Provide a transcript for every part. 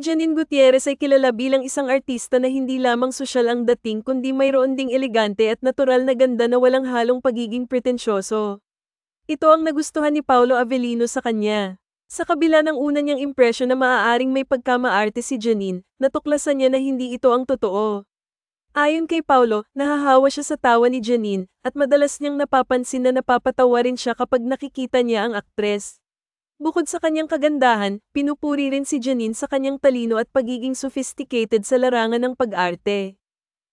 Janine Gutierrez ay kilala bilang isang artista na hindi lamang sosyal ang dating kundi mayroon ding elegante at natural na ganda na walang halong pagiging pretensyoso. Ito ang nagustuhan ni Paolo Avellino sa kanya. Sa kabila ng una niyang impresyon na maaaring may pagkamaarte si Janine, natuklasan niya na hindi ito ang totoo. Ayon kay Paulo, nahahawa siya sa tawa ni Janine, at madalas niyang napapansin na napapatawa rin siya kapag nakikita niya ang aktres. Bukod sa kanyang kagandahan, pinupuri rin si Janine sa kanyang talino at pagiging sophisticated sa larangan ng pag-arte.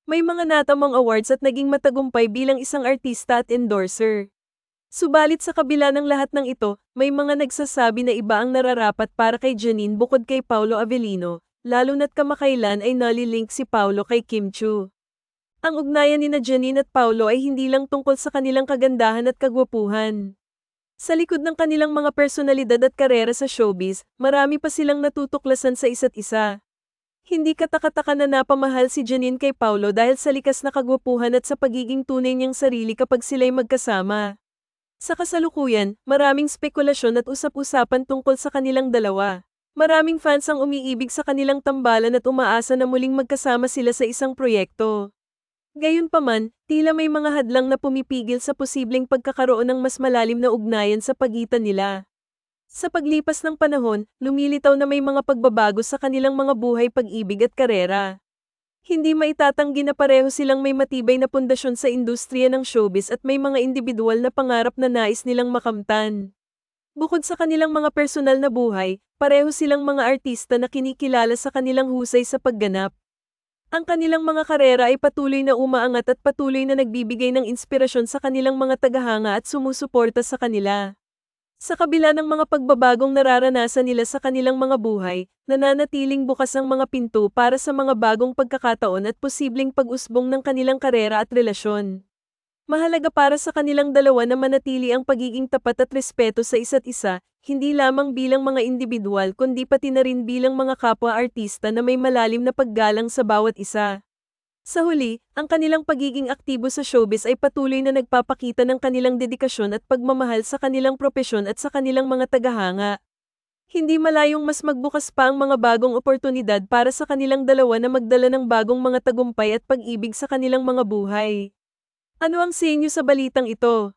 May mga natamang awards at naging matagumpay bilang isang artista at endorser. Subalit sa kabila ng lahat ng ito, may mga nagsasabi na iba ang nararapat para kay Janine bukod kay Paulo Avellino, lalo na't kamakailan ay nalilink si Paulo kay Kim Chu. Ang ugnayan ni na Janine at Paulo ay hindi lang tungkol sa kanilang kagandahan at kagwapuhan. Sa likod ng kanilang mga personalidad at karera sa showbiz, marami pa silang natutuklasan sa isa't isa. Hindi katakataka na napamahal si Janine kay Paulo dahil sa likas na kagwapuhan at sa pagiging tunay niyang sarili kapag sila'y magkasama. Sa kasalukuyan, maraming spekulasyon at usap-usapan tungkol sa kanilang dalawa. Maraming fans ang umiibig sa kanilang tambalan at umaasa na muling magkasama sila sa isang proyekto. Gayunpaman, tila may mga hadlang na pumipigil sa posibleng pagkakaroon ng mas malalim na ugnayan sa pagitan nila. Sa paglipas ng panahon, lumilitaw na may mga pagbabago sa kanilang mga buhay pag-ibig at karera. Hindi maitatanggi na pareho silang may matibay na pundasyon sa industriya ng showbiz at may mga individual na pangarap na nais nilang makamtan. Bukod sa kanilang mga personal na buhay, pareho silang mga artista na kinikilala sa kanilang husay sa pagganap. Ang kanilang mga karera ay patuloy na umaangat at patuloy na nagbibigay ng inspirasyon sa kanilang mga tagahanga at sumusuporta sa kanila. Sa kabila ng mga pagbabagong nararanasan nila sa kanilang mga buhay, nananatiling bukas ang mga pinto para sa mga bagong pagkakataon at posibleng pag-usbong ng kanilang karera at relasyon. Mahalaga para sa kanilang dalawa na manatili ang pagiging tapat at respeto sa isa't isa, hindi lamang bilang mga individual kundi pati na rin bilang mga kapwa-artista na may malalim na paggalang sa bawat isa. Sa huli, ang kanilang pagiging aktibo sa showbiz ay patuloy na nagpapakita ng kanilang dedikasyon at pagmamahal sa kanilang propesyon at sa kanilang mga tagahanga. Hindi malayong mas magbukas pa ang mga bagong oportunidad para sa kanilang dalawa na magdala ng bagong mga tagumpay at pag-ibig sa kanilang mga buhay. Ano ang sa inyo sa balitang ito?